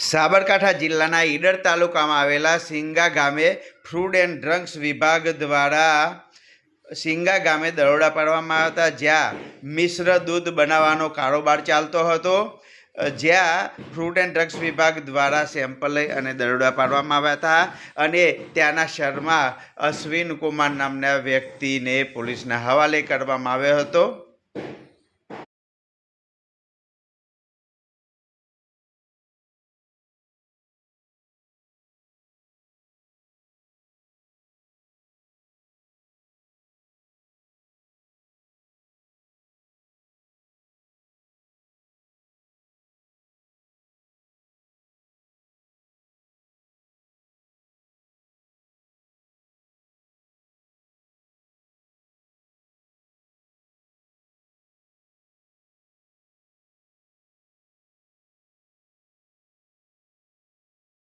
સાબરકાંઠા જિલ્લાના ઈડર તાલુકામાં આવેલા સિંગા ગામે ફ્રૂડ એન્ડ ડ્રગ્સ વિભાગ દ્વારા સિંગા ગામે દરોડા પાડવામાં આવ્યા હતા જ્યાં મિશ્ર દૂધ બનાવવાનો કારોબાર ચાલતો હતો. જ્યાં ફ્રૂટ એન્ડ ડ્રગ્સ વિભાગ દ્વારા સેમ્પલ લઈ અને દરોડા પાડવામાં આવ્યા હતા અને ત્યાંના શર્મા અશ્વિન કુમાર નામના વ્યક્તિને પોલીસના હવાલે કરવામાં આવ્યો હતો.